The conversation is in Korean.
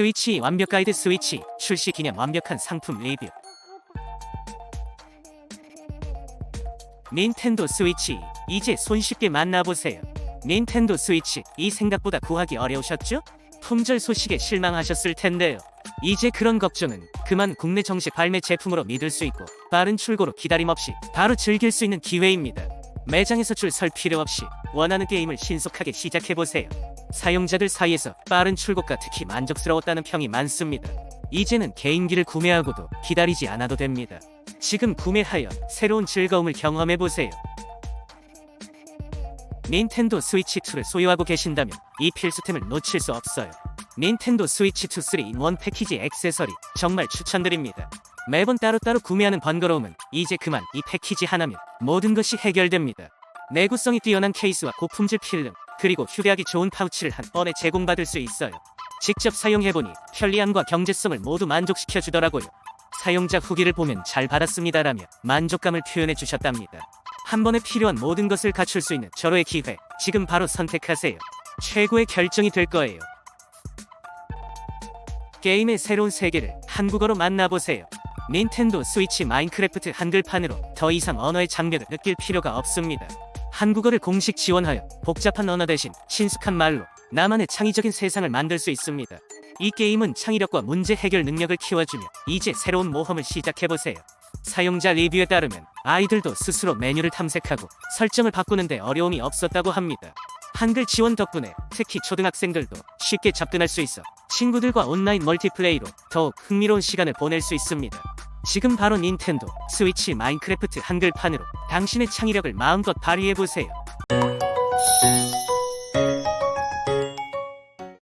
스위치 완벽 가이드 스위치 출시 기념 완벽한 상품 리뷰. 닌텐도 스위치 이제 손쉽게 만나보세요. 닌텐도 스위치 이 생각보다 구하기 어려우셨죠? 품절 소식에 실망하셨을 텐데요. 이제 그런 걱정은 그만 국내 정식 발매 제품으로 믿을 수 있고 빠른 출고로 기다림 없이 바로 즐길 수 있는 기회입니다. 매장에서 줄 설 필요 없이 원하는 게임을 신속하게 시작해보세요 사용자들 사이에서 빠른 출고가 특히 만족스러웠다는 평이 많습니다. 이제는 개인기를 구매하고도 기다리지 않아도 됩니다. 지금 구매하여 새로운 즐거움을 경험해보세요. 닌텐도 스위치 2를 소유하고 계신다면 이 필수템을 놓칠 수 없어요. 닌텐도 스위치 2 3인1 패키지 액세서리 정말 추천드립니다. 매번 따로따로 구매하는 번거로움은 이제 그만 이 패키지 하나면 모든 것이 해결됩니다. 내구성이 뛰어난 케이스와 고품질 필름, 그리고 휴대하기 좋은 파우치를 한 번에 제공받을 수 있어요. 직접 사용해보니 편리함과 경제성을 모두 만족시켜 주더라고요. 사용자 후기를 보면 잘 받았습니다라며 만족감을 표현해 주셨답니다. 한 번에 필요한 모든 것을 갖출 수 있는 절호의 기회, 지금 바로 선택하세요. 최고의 결정이 될 거예요. 게임의 새로운 세계를 한국어로 만나보세요. 닌텐도 스위치 마인크래프트 한글판으로 더 이상 언어의 장벽을 느낄 필요가 없습니다. 한국어를 공식 지원하여 복잡한 언어 대신 친숙한 말로 나만의 창의적인 세상을 만들 수 있습니다. 이 게임은 창의력과 문제 해결 능력을 키워주며 이제 새로운 모험을 시작해보세요. 사용자 리뷰에 따르면 아이들도 스스로 메뉴를 탐색하고 설정을 바꾸는데 어려움이 없었다고 합니다. 한글 지원 덕분에 특히 초등학생들도 쉽게 접근할 수 있어 친구들과 온라인 멀티플레이로 더욱 흥미로운 시간을 보낼 수 있습니다. 지금 바로 닌텐도 스위치 마인크래프트 한글판으로 당신의 창의력을 마음껏 발휘해보세요.